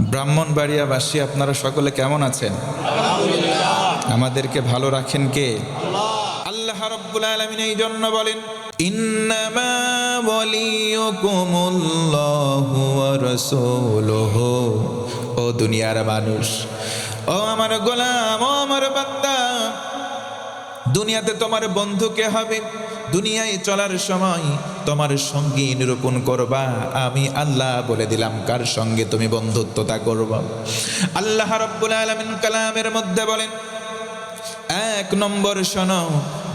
ব্রাহ্মণবাড়িয়াবাসী আপনারা সকলে কেমন আছেন? আমাদেরকে ভালো রাখেন কে? আল্লাহ রব্বুল আলমিন এই জন্য বলেন, ইন্নামা ওয়ালিয়ুকুমুল্লাহু ওয়া রাসূলুহু। ও দুনিয়ার মানুষ, ও আমার গোলাম, ও আমার বান্দা দুনিয়াতে তোমার বন্ধু কে হবে? দুনিয়ায় চলার সময় তোমার সঙ্গী নিরূপণ করবা। আমি আল্লাহ বলে দিলাম, কার সঙ্গে তুমি বন্ধুত্বতা করবা? আল্লাহ রব্বুল আলামিন কালামের মধ্যে বলেন, এক নম্বর শোনো,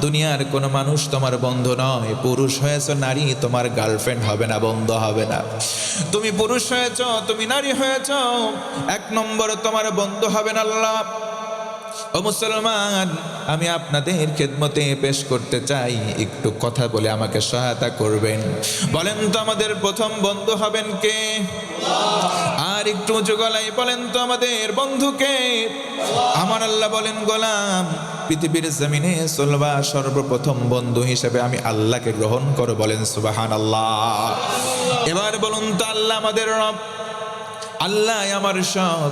দুনিয়ার কোনো মানুষ তোমার বন্ধু নয়, পুরুষ হয়েছ নারী, তোমার গার্লফ্রেন্ড হবে না, বন্ধু হবে না। তুমি পুরুষ হয়েছ, তুমি নারী হয়েছ, এক নম্বর তোমার বন্ধু হবে না আল্লাহ। ও মুসলমান, আমি আপনাদের খেদমতে পেশ করতে চাই। একটু কথা বলে আমাকে সহায়তা করবেন। বলেন তো আমাদের প্রথম বন্ধু হবেন কে? আর একটু উঁচু গলায় বলেন তো আমাদের বন্ধুকে আমার আল্লাহ বলেন, গোলাম। পৃথিবীর জমিনে চলবা সর্বপ্রথম বন্ধু হিসেবে আমি আল্লাহকে গ্রহণ করো বলেন সুবাহান আল্লাহ এবার বলুন তো আল্লাহ আমাদের রব। আল্লাহ আমার সব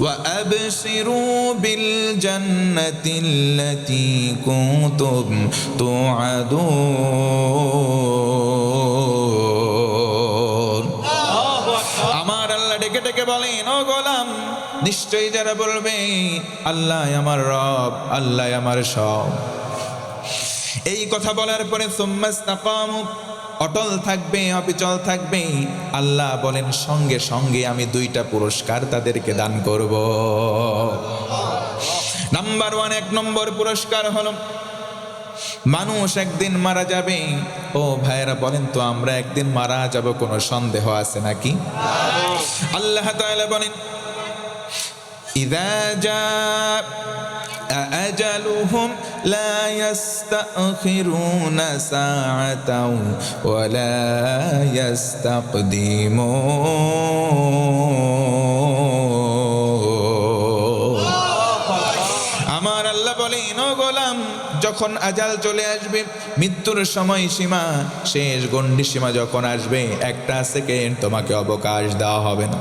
وأبشروا بالجنة التي كنتم توعدون আমার আল্লাহ ডেকে ডেকে বলেন ও গোলাম নিশ্চয়ই যারা বলবে আল্লাহ আমার রব আল্লাহ আমার সব এই কথা বলার পরে সুম্মাস্তাকাম অটল থাকবে, অবিচল থাকবে। আল্লাহ বলেন, সঙ্গে সঙ্গে আমি দুইটা পুরস্কার তাদেরকে দান করব। নাম্বার ওয়ান, এক নম্বর পুরস্কার হলো, মানুষ একদিন মারা যাবে। ও ভাইয়েরা, বলেন তো, আমরা একদিন মারা যাব, কোনো সন্দেহ আছে নাকি? আল্লাহ বলেন, ইদা যা أجلهم لا يستأخرون ساعة ولا يستقدمون আমার আল্লাহ বলেন ও গোলাম যখন আজাল চলে আসবে মৃত্যুর সময় সীমা শেষ গণ্ডি সীমা যখন আসবে একটা সেকেন্ড তোমাকে অবকাশ দেওয়া হবে না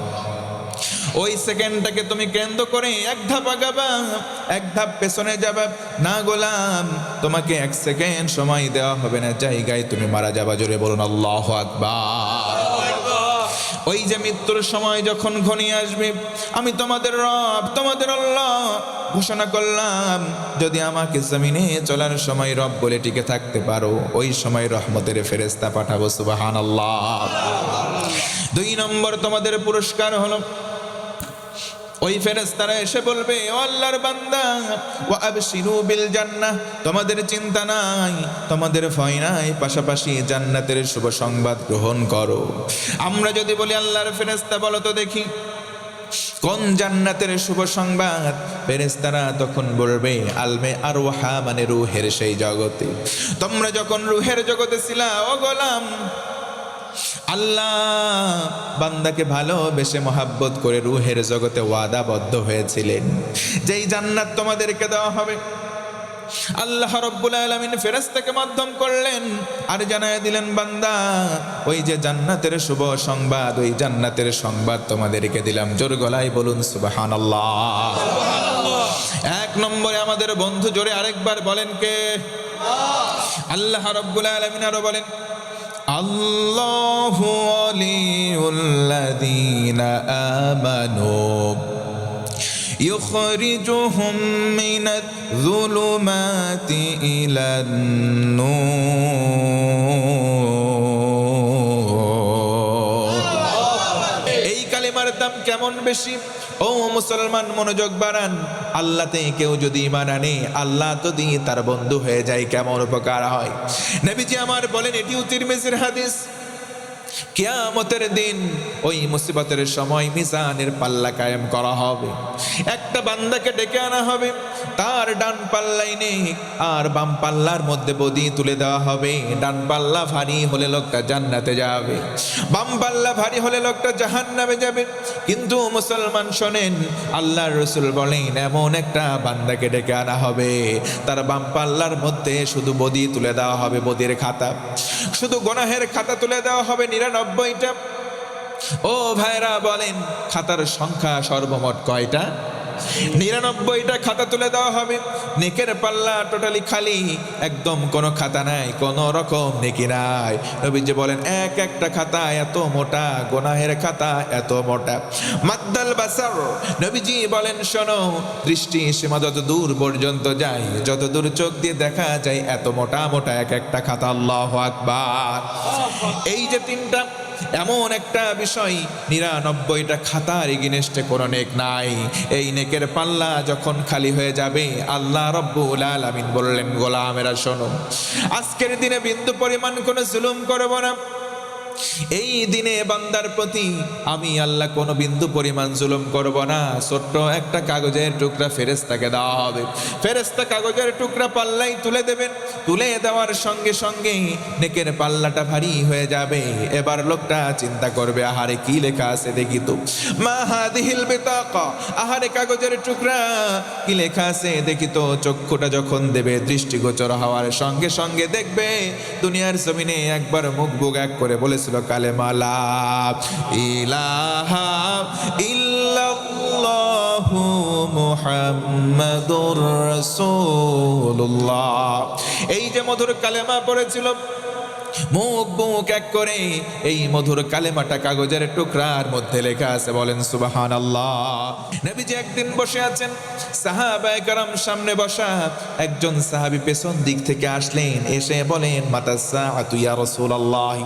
ওই সেকেন্ডটাকে তুমি কেন্দ্র করে এক ধাপ আগাবা, এক ধাপ পেছনে যাবা। না গোলাম, তোমাকে এক সেকেন্ড সময় দেওয়া হবে না, জায়গায় তুমি মারা যাবা। জোরে বলুন, আল্লাহ আকবার। ওই যে মৃত্যুর সময় যখন ঘনিয়ে আসবে, আমি তোমাদের রব, তোমাদের আল্লাহ ঘোষণা করলাম, যদি আমাকে জমিনে চলার সময় রব বলে টিকে থাকতে পারো, ওই সময় রহমতের ফেরেস্তা পাঠাবো সুবাহান দুই নম্বর তোমাদের পুরস্কার হলো ওই ফেরেস্তারা এসে বলবে, ও আল্লাহর বান্দা ও আবশিরু বিল জান্নাহ, তোমাদের চিন্তা নাই, তোমাদের ভয় নাই, পাশাপাশি জান্নাতের শুভ সংবাদ গ্রহণ করো। আমরা যদি বলি, আল্লাহর ফেরেস্তা বলো তো দেখি, কোন জান্নাতের শুভ সংবাদ? ফেরেস্তারা তখন বলবে, আলমে আর ওহা মানে রুহের সেই জগতে। তোমরা যখন রুহের জগতে ছিলা, ও গোলাম আল্লাহ বান্দাকে ভালোবেসে মহাব্বত করে রুহের জগতে ওয়াদাবদ্ধ হয়েছিলেন। যেই জান্নাত তোমাদেরকে দেওয়া হবে। আল্লাহ রব্বুল আলমিন ফেরেস্তাকে মাধ্যম করলেন আর জানায় দিলেন বান্দা ওই যে জান্নাতের শুভ সংবাদ ওই জান্নাতের সংবাদ তোমাদেরকে দিলাম। জোর গলায় বলুন সুবাহান এক নম্বরে আমাদের বন্ধু জোরে আরেকবার বলেন কে? আল্লাহ রব্বুল আলমিন আরও বলেন الله ولي الذين آمنوا يخرجهم من الظلمات إلى النور এই কালিমার দাম কেমন বেশি ও মুসলমান, মনোযোগ বাড়ান। আল্লাহতে কেউ যদি ইমান আনে, আল্লাহ যদি তার বন্ধু হয়ে যায়, কেমন উপকার হয়? নবীজি আমার বলেন এটি এটিও মেজির হাদিস। কিয়ামতের দিন ওই মুসিবতের সময় মিজানের পাল্লা কায়েম করা হবে। একটা বান্দাকে ডেকে আনা হবে, তার ডান পাল্লাই নেই, আর বাম পাল্লার মধ্যে বদি তুলে দেওয়া হবে। ডান পাল্লা ভারী হলে লোকটা জান্নাতে যাবে, বাম পাল্লা ভারী হলে লোকটা জাহান্নামে যাবে। কিন্তু মুসলমান শোনেন, আল্লাহর রসুল বলেন, এমন একটা বান্দাকে ডেকে আনা হবে। তার বাম পাল্লার মধ্যে শুধু বদি তুলে দেওয়া হবে, বদির খাতা। শুধু গোনাহের খাতা তুলে দেওয়া হবে নিরানব্বইটা। ও ভাইরা বলেন খাতার সংখ্যা সর্বমোট কয়টা? নিরানব্বইটা খাতা তুলে দেওয়া হবে। নেকের পাল্লা টোটালি খালি। একদম কোনো খাতা নাই কোনো রকম নেকি নাই। নবীজি বলেন এক একটা খাতা এত মোটা গোনাহের খাতা এত মোটা। মাদ্দাল বাসার নবীজি বলেন শোনো দৃষ্টি সীমা যত দূর পর্যন্ত যায় যত দূর চোখ দিয়ে দেখা যায় এত মোটা মোটা এক একটা খাতা আল্লাহ আকবার। এই যে তিনটা এমন একটা বিষয়, নিরানব্বইটা খাতার ইগিনেস্টে কোনো নেক নাই। এই নেকের পাল্লা যখন খালি হয়ে যাবে, আল্লাহ রব্বুল আলমিন বললেন, গোলামেরা, শোনো, আজকের দিনে বিন্দু পরিমাণ কোনো জুলুম করব না। এই দিনে বান্দার প্রতি আমি আল্লাহ কোনো বিন্দু পরিমাণ জুলুম করব না। ছোট্ট একটা কাগজের টুকরা ফেরেস্তাকে দেওয়া হবে। ফেরেস্তা কাগজের টুকরা পাল্লাই তুলে দেবেন। তুলে দেওয়ার সঙ্গে সঙ্গে নেকের পাল্লাটা ভারী হয়ে যাবে। এবার লোকটা চিন্তা করবে, আহারে কি লেখা আছে দেখি তো। মা আহারে কাগজের টুকরা, কি লেখা আছে দেখি তো। চক্ষুটা যখন দেবে, দৃষ্টিগোচর হওয়ার সঙ্গে সঙ্গে দেখবে, দুনিয়ার জমিনে একবার মুখ বুক এক করে বলেছিল কালেমা লা ইলাহা ইল্লাল্লাহু মুহাম্মাদুর রাসূলুল্লাহ। এই যে মধুর কালেমা পড়েছিল মুখ বুক এক করে এই মধুর কালেমাটা কাগজের টুকরার মধ্যে লেখা আছে। বলেন সুবাহান আল্লাহ নবীজি একদিন বসে আছেন। সাহাবায়ে কারাম সামনে বসা একজন সাহাবী পেছন দিক থেকে আসলেন। এসে বলেন মাতাসা ইয়া রাসূলুল্লাহ।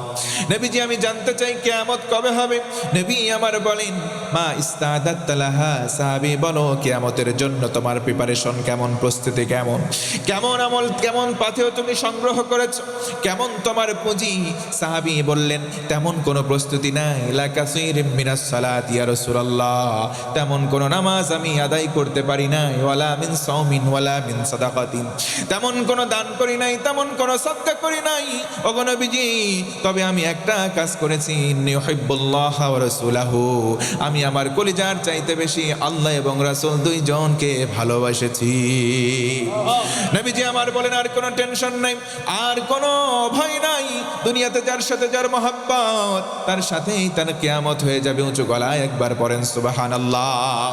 নবীজি, আমি জানতে চাই কিয়ামত কবে হবে? নবী আমার বলেন, মা ইস্তাদাত লাহা। সাহাবী, বলো, কিয়ামতের জন্য তোমার প্রিপারেশন কেমন? প্রস্তুতি কেমন? কেমন আমল, কেমন পাথেও তুমি সংগ্রহ করেছ? কেমন তোমার পুঁজি সাহাবী বললেন, তেমন কোনো প্রস্তুতি নাই। লাকাসির মিনাস সালাত, ইয়া রাসূলুল্লাহ। তেমন কোনো নামাজ আমি আদায় করতে পারি নাই। ওয়ালা মিন সাওমিন, ওয়ালা মিন সাদাকাতিন। তেমন কোনো দান করি নাই, তেমন কোনো সদকা করি নাই। ওগো নবীজি, তবে আমি একটা কাজ করেছি। ইন্নী উহিব্বুল্লাহ ওয়া রাসূলাহু। আমি আমার কলিজার চাইতে বেশি আল্লাহ এবং রাসূল দুইজনকে ভালোবাসেছি। নবীজি আমার বলেন, আর কোনো টেনশন নাই, আর কোনো ভয় নাই। দুনিয়াতে যার সাথে যার মহাব্বত, তার সাথেই তার কিয়ামত হয়ে যাবে, উঁচু গলায় একবার পড়েন, সুবহানাল্লাহ।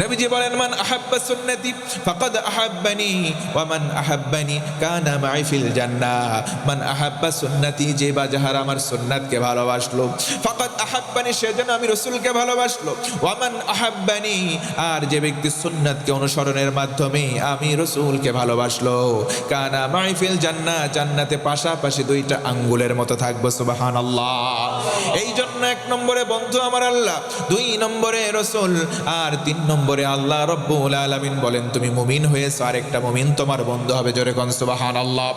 নবীজি বলেন, মান আহাব্বা সুন্নতি, ফাকাদ আহাব্বানি, ওয়া মান আহাব্বানি কানা মাই ফিল জান্নাহ মান আহাব্বা সুন্নতি, যে বা যাহার আমার সুন্নাতকে ভালোবাসলো, ফাকাদ আহাব্বানি সে যেন আমি রাসূলকে ভালোবাসলো। ওয়া মান আহাব্বানি, আর যে ব্যক্তি সুন্নাতকে অনুসরণের মাধ্যমে আমি রাসূলকে ভালোবাসলো। কানা মাইফিল জান্না, জান্নাতে পাশাপাশি দুইটা আঙ্গুলের মতো থাকব সুবাহান আল্লাহ এই জন্য এক নম্বরে বন্ধু আমার আল্লাহ, দুই নম্বরে রসুল, আর তিন নম্বরে আল্লাহ রব্বুল আলমিন বলেন, তুমি মুমিন হয়েছো, আরেকটা মুমিন তোমার বন্ধু হবে। জোরে কন সুবাহান আল্লাহ